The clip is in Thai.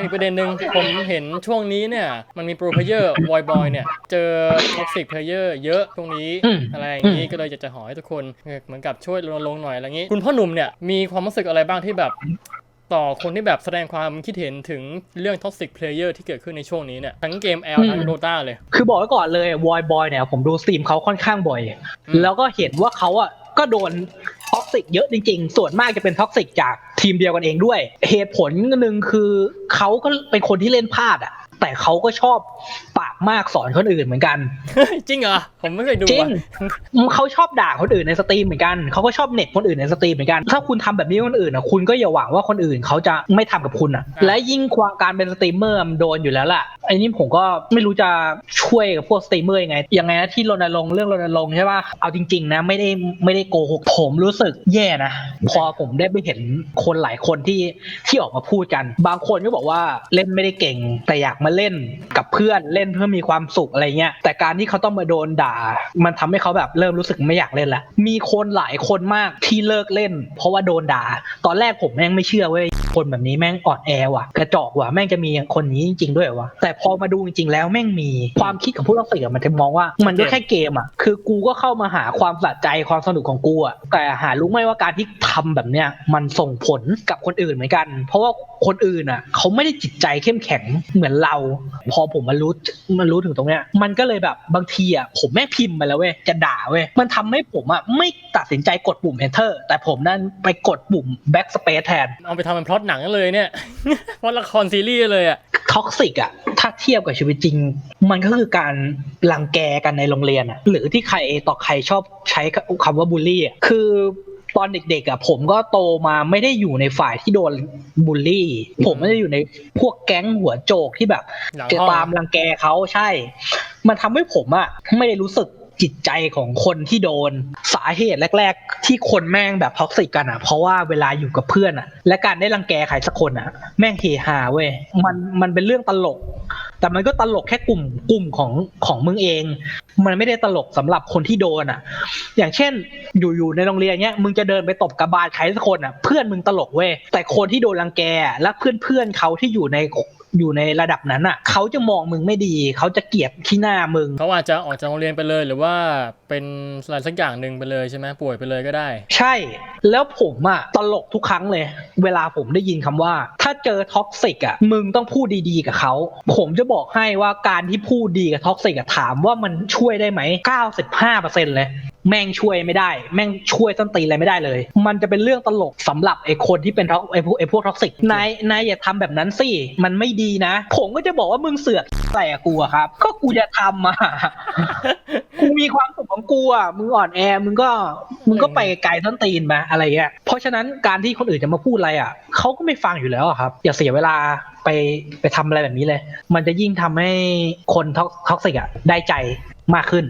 อีกประเด็นหนึ่งผมเห็นช่วงนี้เนี่ย มันมีโปรเพเยอร์วอยบอยเนี่ย เจอท็อกซิกเพลเยอร์เยอะช่วงนี้อืมอะไรอย่างนี้ก็เลยอยากจะหอให้ทุกคนเออเหมือนกับช่วยรณรงค์หน่อยอะไรอย่างนี้ คุณพ่อหนุ่มเนี่ยมีความรู้สึกอะไรบ้างที่แบบต่อคนที่แบบแสดงความคิดเห็นถึงเรื่องท็อกซิกเพลเยอร์ที่เกิดขึ้นในช่วงนี้เนี่ยทั้งเกม L ทั้ง Dota เลย คือบอกไว้ก่อนเลยวอยบอยเนี่ยผมดูสตรีมเขาค่อนข้างบ่อยอืมแล้วก็เห็นว่าเขาอะก็โดนท็อก ซิกเยอะจริงๆ ส่วนมากจะเป็นท็อกซิกจากทีมเดียวกันเองด้วย เหตุผลหนึ่งคือเขาก็เป็นคนที่เล่นพลาดอะ แต่เขาก็ชอบปากมากสอนคนอื่นเหมือนกัน จริงเหรอ ผมไม่เคยดูจริงอะเขาชอบด่าคนอื่นในสตรีมเหมือนกัน เขาก็ชอบเน็ตคนอื่นในสตรีมเหมือนกัน ถ้าคุณทำแบบนี้กับคนอื่นอะ คุณก็อย่าหวังว่าคนอื่นเขาจะไม่ทำกับคุณอะ และยิ่งความการเป็นสตรีมเมอร์มันโดนอยู่แล้วล่ะไอ้นี่ผมก็ไม่รู้จะช่วยกับพวกสตรีมเมอร์ยังไงยังไงนะที่รณรงค์เรื่องรณรงค์ใช่ป่ะเอาจริง ๆ นะ ไม่ได้ไม่ได้โกหกผมรู้สึกแย่นะ พอผมได้ไปเห็นคนหลายคนที่ที่ออกมาพูดกัน บางคนก็บอกว่าเล่นไม่ได้เก่ง แต่อยากมาเล่นกับเพื่อนเล่นเพื่อมีความสุขอะไรเงี้ยแต่การที่เขาต้องมาโดนด่า มันทำให้เขาแบบเริ่มรู้สึกไม่อยากเล่นละมีคนหลายคนมากที่เลิกเล่น เพราะว่าโดนด่า ตอนแรกผมแม่งไม่เชื่อเว้ย คนแบบนี้แม่งอ่อนแอว่ะ กระจอกว่ะแม่งจะมีคนนี้จริง ๆ ด้วยวะแต่พอมาดูจริง ๆ แล้วแม่งมีความคิดของผู้ต้องสงสัยมันจะมองว่ามันก็แค่เกมอะคือกูก็เข้ามาหาความสะใจความสนุกของกูอะแต่หารู้ไหมว่าการที่ทำแบบเนี้ยมันส่งผลกับคนอื่นเหมือนกัน เพราะว่าคนอื่นอะเขาไม่ได้จิตใจเข้มแข็งเหมือนเรา พอผมมารู้มันรู้ถึงตรงเนี้ย มันก็เลยแบบบางทีอะผมแม่งพิมพ์ไปแล้วเว้ยจะด่าเว้ยมันทำให้ผมอะไม่ตัดสินใจกดปุ่ม enter แต่ผมนั่นไปกดปุ่ม backspace แทนเอาไปทำเป็นพล็อตหนังเลยเนี่ยพล็อตละครซีรีส์เลยอะท็อกซิกอะถ้าเทียบกับชีวิตจริง มันก็คือการรังแกกันในโรงเรียนอะหรือที่ใครต่อใครชอบใช้คำว่าบูลลี่อะคือตอนเด็กๆอะผมก็โตมาไม่ได้อยู่ในฝ่ายที่โดนบูลลี่ ผมไม่ได้อยู่ในพวกแก๊งหัวโจกที่แบบหลังจะห้องตามรังแกเขาใช่ มันทำให้ผมอะไม่ได้รู้สึก จิตใจของคนที่โดนสาเหตุแรก ๆ ที่คนแม่งแบบท็อกซิกกันอะ เพราะว่าเวลาอยู่กับเพื่อนอะ และการได้รังแกใครสักคนอะ แม่งเฮฮาเว้ยมันมันเป็นเรื่องตลก แต่มันก็ตลกแค่กลุ่มกลุ่มของของมึงเอง มันไม่ได้ตลกสำหรับคนที่โดนอะ อย่างเช่นอยู่อยู่ในโรงเรียนเนี้ยมึงจะเดินไปตบกระบาลใครสักคนอะ เพื่อนมึงตลกเว้ยแต่คนที่โดนรังแกและเพื่อนเพื่อนๆเขาที่อยู่ใน อยู่ในระดับนั้นอะเขาจะมองมึงไม่ดีเขาจะเกลียดที่หน้ามึง เขาอาจจะออกจากโรงเรียนไปเลยหรือว่าเป็นอะไรสักอย่างหนึ่งไปเลยใช่ไหมป่วยไปเลยก็ได้ ใช่ แล้วผมอะตลกทุกครั้งเลย เวลาผมได้ยินคำว่า ถ้าเจอท็อกซิกอะมึงต้องพูดดีๆกับเขาผมจะบอกให้ว่าการที่พูดดีกับท็อกซิกอะถามว่ามันช่วยได้ไหม95%เลย แม่งช่วยไม่ได้ แม่งช่วยต้นตีนอะไรไม่ได้เลย มันจะเป็นเรื่องตลกสำหรับไอ้คนที่เป็นท็อกไอ้พวกไอ้พวกท็อกซิกนายนายอย่าทำแบบนั้นสิมันไม่ดีนะ ผมก็จะบอกว่ามึงเสือกอะไรอะกูอะครับ ก็กูจะทำอะกูมีความสุขของกูอะมึงอ่อนแอมึงก็มึงก็ไปไกลต้นตีนมาอะไรเงี้ยเพราะฉะนั้นการที่คนอื่นจะมาพูดอะไรอะเขาก็ไม่ฟังอยู่แล้วครับ อย่าเสียเวลาไปไปทำอะไรแบบนี้เลย มันจะยิ่งทำให้คนท็อกซิกอะได้ใจมากขึ้น